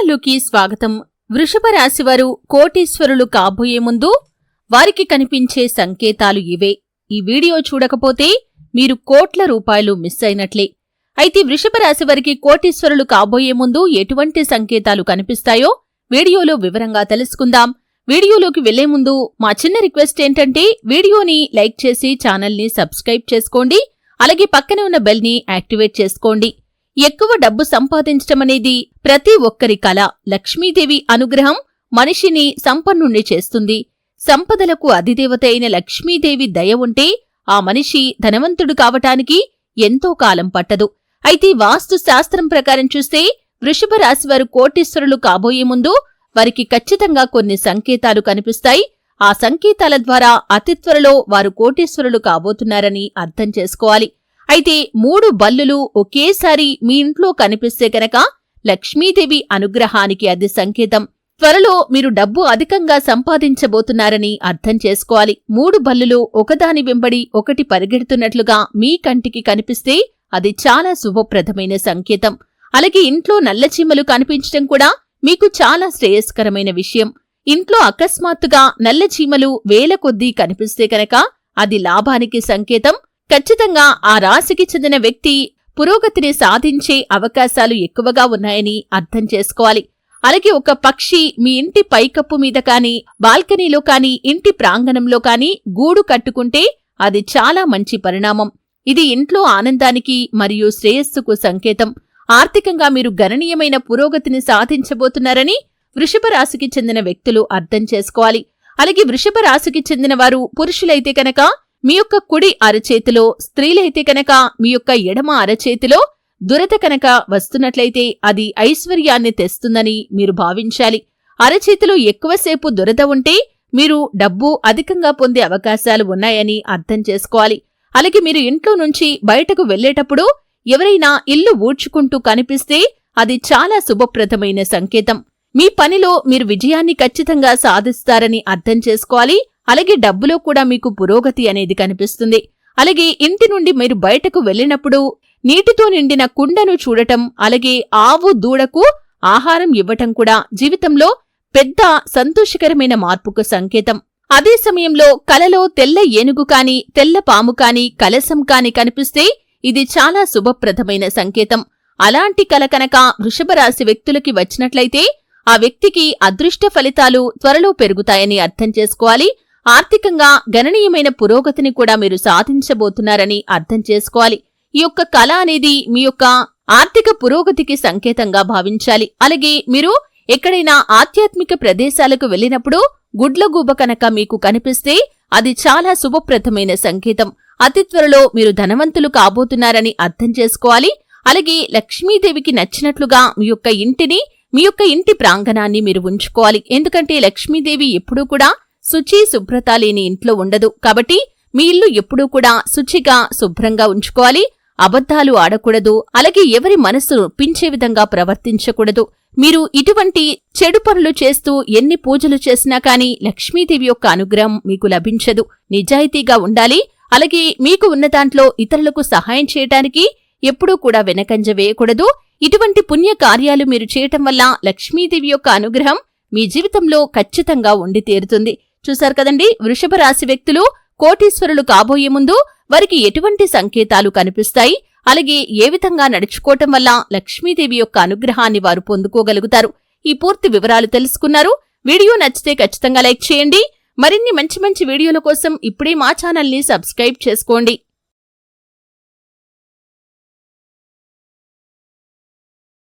వివరాల్లోకి స్వాగతం. వృషభ రాశివారు కోటీశ్వరులు కాబోయే ముందు వారికి కనిపించే సంకేతాలు ఇవే. ఈ వీడియో చూడకపోతే మీరు కోట్ల రూపాయలు మిస్ అయినట్లే. అయితే వృషభ రాశి వారికి కోటీశ్వరులు కాబోయే ముందు ఎటువంటి సంకేతాలు కనిపిస్తాయో వీడియోలో వివరంగా తెలుసుకుందాం. వీడియోలోకి వెళ్ళే ముందు మా చిన్న రిక్వెస్ట్ ఏంటంటే వీడియోని లైక్ చేసి ఛానల్ని సబ్స్క్రైబ్ చేసుకోండి. అలాగే పక్కనే ఉన్న బెల్ని యాక్టివేట్ చేసుకోండి. ఎక్కువ డబ్బు సంపాదించటమనేది ప్రతి ఒక్కరి కల. లక్ష్మీదేవి అనుగ్రహం మనిషిని సంపన్నుణ్ణి చేస్తుంది. సంపదలకు అధిదేవత అయిన లక్ష్మీదేవి దయ ఉంటే ఆ మనిషి ధనవంతుడు కావటానికి ఎంతో కాలం పట్టదు. అయితే వాస్తు శాస్త్రం ప్రకారం చూస్తే వృషభ రాశివారు కోటీశ్వరులు కాబోయే ముందు వారికి ఖచ్చితంగా కొన్ని సంకేతాలు కనిపిస్తాయి. ఆ సంకేతాల ద్వారా అతి త్వరలో వారు కోటీశ్వరులు కాబోతున్నారని అర్థం చేసుకోవాలి. అయితే మూడు బల్లులు ఒకేసారి మీ ఇంట్లో కనిపిస్తే కనుక లక్ష్మీదేవి అనుగ్రహానికి అది సంకేతం. త్వరలో మీరు డబ్బు అధికంగా సంపాదించబోతున్నారని అర్థం చేసుకోవాలి. మూడు బల్లులు ఒకదాని వెంబడి ఒకటి పరిగెడుతున్నట్లుగా మీ కంటికి కనిపిస్తే అది చాలా శుభప్రదమైన సంకేతం. అలాగే ఇంట్లో నల్లచీమలు కనిపించడం కూడా మీకు చాలా శ్రేయస్కరమైన విషయం. ఇంట్లో అకస్మాత్తుగా నల్లచీమలు వేల కొద్దీ కనిపిస్తే కనుక అది లాభానికి సంకేతం. ఖచ్చితంగా ఆ రాశికి చెందిన వ్యక్తి పురోగతిని సాధించే అవకాశాలు ఎక్కువగా ఉన్నాయని అర్థం చేసుకోవాలి. అలాగే ఒక పక్షి మీ ఇంటి పైకప్పు మీద కానీ బాల్కనీలో కానీ ఇంటి ప్రాంగణంలో కానీ గూడు కట్టుకుంటే అది చాలా మంచి పరిణామం. ఇది ఇంట్లో ఆనందానికి మరియు శ్రేయస్సుకు సంకేతం. ఆర్థికంగా మీరు గణనీయమైన పురోగతిని సాధించబోతున్నారని వృషభ రాశికి చెందిన వ్యక్తులు అర్థం చేసుకోవాలి. అలాగే వృషభ రాశికి చెందిన వారు పురుషులైతే కనుక మీ యొక్క కుడి అరచేతిలో స్త్రీలైతే కనుక మీ యొక్క ఎడమ అరచేతిలో దురద కనుక వస్తున్నట్లయితే అది ఐశ్వర్యాన్ని తెస్తుందని మీరు భావించాలి. అరచేతిలో ఎక్కువసేపు దురద ఉంటే మీరు డబ్బు అధికంగా పొందే అవకాశాలు ఉన్నాయని అర్థం చేసుకోవాలి. అలాగే మీరు ఇంట్లో నుంచి బయటకు వెళ్ళేటప్పుడు ఎవరైనా ఇల్లు ఊడ్చుకుంటూ కనిపిస్తే అది చాలా శుభప్రదమైన సంకేతం. మీ పనిలో మీరు విజయాన్ని ఖచ్చితంగా సాధిస్తారని అర్థం చేసుకోవాలి. అలాగే డబ్బులో కూడా మీకు పురోగతి అనేది కనిపిస్తుంది. అలాగే ఇంటి నుండి మీరు బయటకు వెళ్ళినప్పుడు నీటితో నిండిన కుండను చూడటం అలాగే ఆవు దూడకు ఆహారం ఇవ్వటం కూడా జీవితంలో పెద్ద సంతోషకరమైన మార్పుకు సంకేతం. అదే సమయంలో కలలో తెల్ల ఏనుగు కాని తెల్ల పాము కాని కలసం కాని కనిపిస్తే ఇది చాలా శుభప్రదమైన సంకేతం. అలాంటి కల కనుక వృషభరాశి వ్యక్తులకి వచ్చినట్లయితే ఆ వ్యక్తికి అదృష్ట ఫలితాలు త్వరలో పెరుగుతాయని అర్థం చేసుకోవాలి. ఆర్థికంగా గణనీయమైన పురోగతిని కూడా మీరు సాధించబోతున్నారని అర్థం చేసుకోవాలి. ఈ యొక్క కళ అనేది మీ యొక్క ఆర్థిక పురోగతికి సంకేతంగా భావించాలి. అలాగే మీరు ఎక్కడైనా ఆధ్యాత్మిక ప్రదేశాలకు వెళ్ళినప్పుడు గుడ్లగూబ కనుక మీకు కనిపిస్తే అది చాలా శుభప్రదమైన సంకేతం. అతి త్వరలో మీరు ధనవంతులు కాబోతున్నారని అర్థం చేసుకోవాలి. అలాగే లక్ష్మీదేవికి నచ్చినట్లుగా మీ యొక్క ఇంటిని మీ యొక్క ఇంటి ప్రాంగణాన్ని మీరు ఉంచుకోవాలి. ఎందుకంటే లక్ష్మీదేవి ఎప్పుడూ కూడా శుచి శుభ్రత లేని ఇంట్లో ఉండదు. కాబట్టి మీ ఇల్లు ఎప్పుడూ కూడా శుచిగా శుభ్రంగా ఉంచుకోవాలి. అబద్ధాలు ఆడకూడదు. అలాగే ఎవరి మనస్సు పించే విధంగా ప్రవర్తించకూడదు. మీరు ఇటువంటి చెడు పనులు చేస్తూ ఎన్ని పూజలు చేసినా కానీ లక్ష్మీదేవి యొక్క అనుగ్రహం మీకు లభించదు. నిజాయితీగా ఉండాలి. అలాగే మీకు ఉన్న దాంట్లో ఇతరులకు సహాయం చేయటానికి ఎప్పుడూ కూడా వెనకంజ వేయకూడదు. ఇటువంటి పుణ్య కార్యాలు మీరు చేయటం వల్ల లక్ష్మీదేవి యొక్క అనుగ్రహం మీ జీవితంలో ఖచ్చితంగా ఉండి తీరుతుంది. చూశారు కదండి? వృషభ రాశి వ్యక్తులు కోటీశ్వరులు కాబోయే ముందు వారికి ఎటువంటి సంకేతాలు కనిపిస్తాయి? అలాగే ఏ విధంగా నడుచుకోవటం వల్ల లక్ష్మీదేవి యొక్క అనుగ్రహాన్ని వారు పొందుకోగలుగుతారు? ఈ పూర్తి వివరాలు తెలుసుకున్నారు. వీడియో నచ్చితే ఖచ్చితంగా లైక్ చేయండి. మరిన్ని మంచి మంచి వీడియోల కోసం ఇప్పుడే మా ఛానల్ని సబ్స్క్రైబ్ చేసుకోండి.